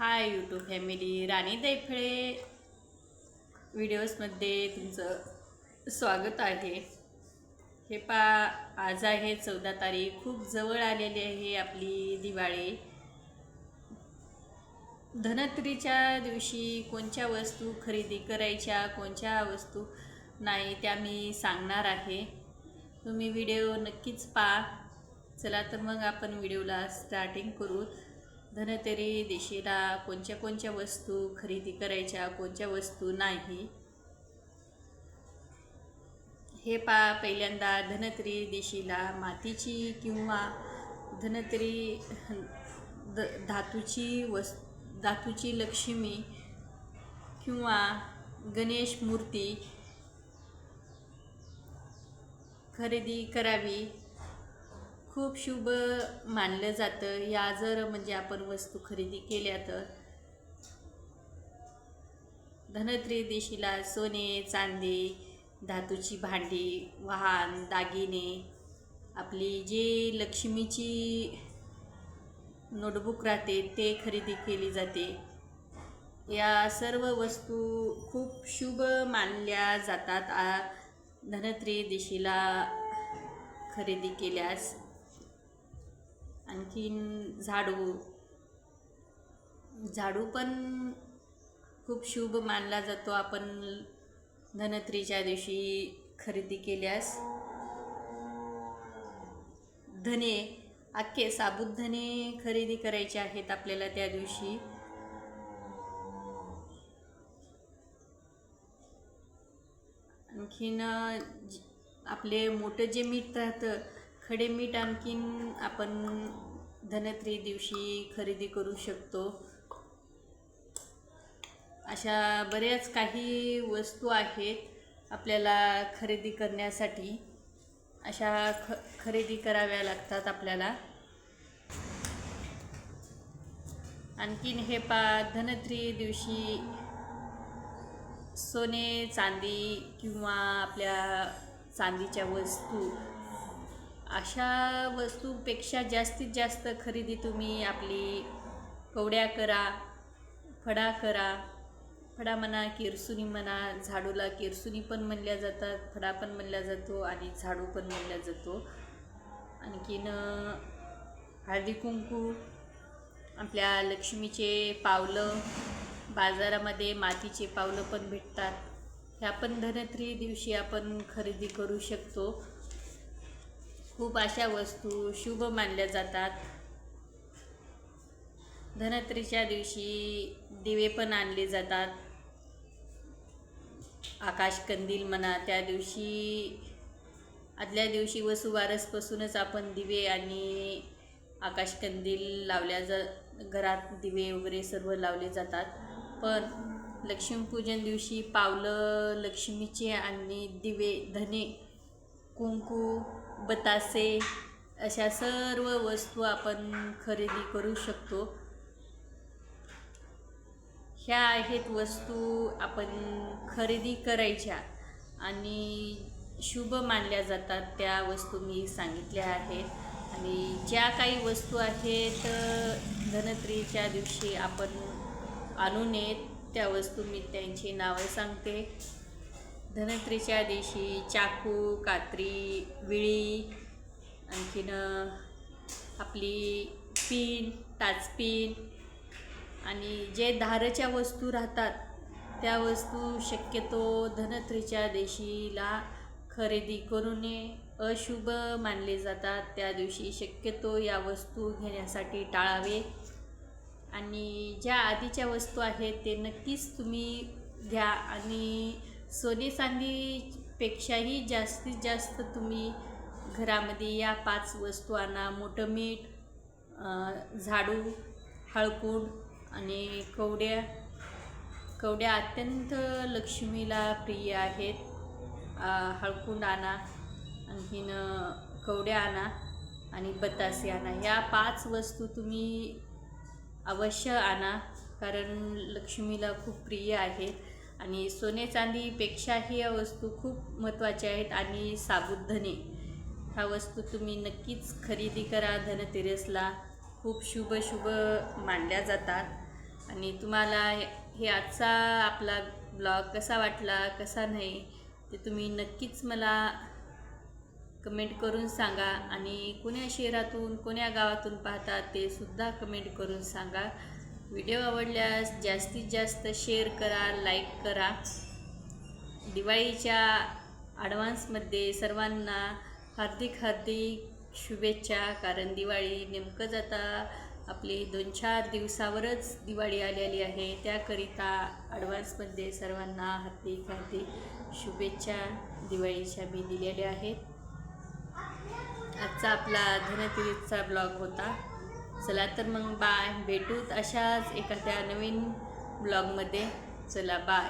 Hi YouTube family राणी दैफळे. व्हिडिओजमध्ये तुमचं स्वागत आहे. हे पा आज आहे चौदा तारीख. खूप जवळ आलेली आहे आपली दिवाळी. धनत्रीच्या दिवशी कोणत्या वस्तू खरेदी करायच्या कोणत्या वस्तू नाही त्या मी सांगणार आहे. तुम्ही व्हिडिओ नक्कीच पहा. चला तर मग आपण व्हिडिओला स्टार्टिंग करू. धनतेरी दिशेला कोणत्या कोणत्या वस्तू खरेदी करायच्या कोणत्या वस्तू नाही? हे पा पहिल्यांदा धनत्री दिशेला मातीची किंवा धनत्री द धातूची वस् धातूची लक्ष्मी किंवा गणेश मूर्ती खरेदी करावी. खूप शुभ मानलं जातं. या जर म्हणजे आपण वस्तू खरेदी केल्या तर. धनत्रयोदशीला सोने चांदी धातूची भांडी वाहन दागिने आपली जे लक्ष्मीची नोटबुक राहते ते खरेदी केली जाते. या सर्व वस्तू खूप शुभ मानल्या जातात. आ धनत्रयोदशीला खरेदी केल्यास. आणखीन झाडू. झाडू पण खूप शुभ मानला जातो. आपण धनत्रीच्या दिवशी खरेदी केल्यास. धने अख्खे साबुत धने खरेदी करायचे आहेत आपल्याला त्या दिवशी. आणखीन आपले मोठं जे मीठ राहतं खडे मीठ आणखीन आपण धनत्री दिवशी खरेदी करू शकतो. अशा बऱ्याच काही वस्तू आहेत आपल्याला खरेदी करण्यासाठी. अशा ख खरेदी कराव्या लागतात आपल्याला. आणखीन हे पा धनत्री दिवशी सोने चांदी किंवा आपल्या चांदीच्या वस्तू अशा वस्तूपेक्षा जास्तीत जास्त खरेदी तुम्ही आपली कवड्या करा फडा करा. फडा म्हणा किरसुनी म्हणा झाडूला किरसुनी पण म्हणल्या जातात फडा पण म्हणला जातो आणि झाडू पण म्हणला जातो. आणखीन हळदी कुंकू आपल्या लक्ष्मीचे पावलं बाजारामध्ये मातीचे पावलं पण भेटतात. ह्या पण धनत्री दिवशी आपण खरेदी करू शकतो. खूप अशा वस्तू शुभ मानल्या जातात. धनत्रीच्या दिवशी दिवे पण आणले जातात. आकाशकंदील म्हणा त्या दिवशी आदल्या दिवशी वसुवारसपासूनच आपण दिवे आणि आकाशकंदील लावल्या जा घरात दिवे वगैरे सर्व लावले जातात. पण लक्ष्मीपूजन दिवशी पावलं लक्ष्मीचे आणि दिवे धने कुंकू बतासे अशा सर्व वस्तू आपण खरेदी करू शकतो. ह्या आहेत वस्तू आपण खरेदी करायच्या आणि शुभ मानल्या जातात त्या वस्तू मी सांगितल्या आहेत. आणि ज्या काही वस्तू आहेत धनत्रीच्या दिवशी आपण आणू नयेत त्या वस्तू मी त्यांची नावं सांगते. धनत्रीच्या दिवशी चाकू कात्री विळी आणखीन आपली पिन टाचपिन आणि जे धारच्या वस्तू राहतात त्या वस्तू शक्यतो धनत्रीच्या दिवशीला खरेदी करू नये अशुभ मानले जातात. त्या दिवशी शक्यतो या वस्तू घेण्यासाठी टाळावे. आणि ज्या आधीच्या वस्तू आहेत ते नक्कीच तुम्ही घ्या आणि सोने चांदीपेक्षाही जास्तीत जास्त तुम्ही घरामध्ये या पाच वस्तू आणा मोठं मीठ झाडू हळकुंड आणि कवड्या कवड्या अत्यंत लक्ष्मीला प्रिय आहेत. हळकुंड आणा आणखीन कवड्या आणा आणि बतासे आणा. या पाच वस्तू तुम्ही अवश्य आणा कारण लक्ष्मीला खूप प्रिय आहेत. आणि सोने चांदीपेक्षाही या वस्तू खूप महत्त्वाच्या आहेत आणि साबुत धने ह्या वस्तू तुम्ही नक्कीच खरेदी करा धनतेरसला. खूप शुभ शुभ मानल्या जातात. आणि तुम्हाला हे हे आजचा आपला ब्लॉग कसा वाटला कसा नाही ते तुम्ही नक्कीच मला कमेंट करून सांगा. आणि कोण्या शहरातून कोण्या गावातून पाहतात ते सुद्धा कमेंट करून सांगा. व्हिडिओ आवडल्यास जास्तीत जास्त शेअर करा लाईक करा. दिवाळीच्या ॲडव्हान्समध्ये सर्वांना हार्दिक हार्दिक शुभेच्छा कारण दिवाळी नेमकंच आता आपली दोन चार दिवसावरच दिवाळी आलेली आहे. त्याकरिता ॲडव्हान्समध्ये सर्वांना हार्दिक हार्दिक शुभेच्छा दिवाळीच्या मी दिलेल्या आहेत. आजचा आपला धनतिरीचा ब्लॉग होता. चला तर मग बाय. भेटूत अशाच एखाद्या नवीन ब्लॉगमध्ये. चला बाय.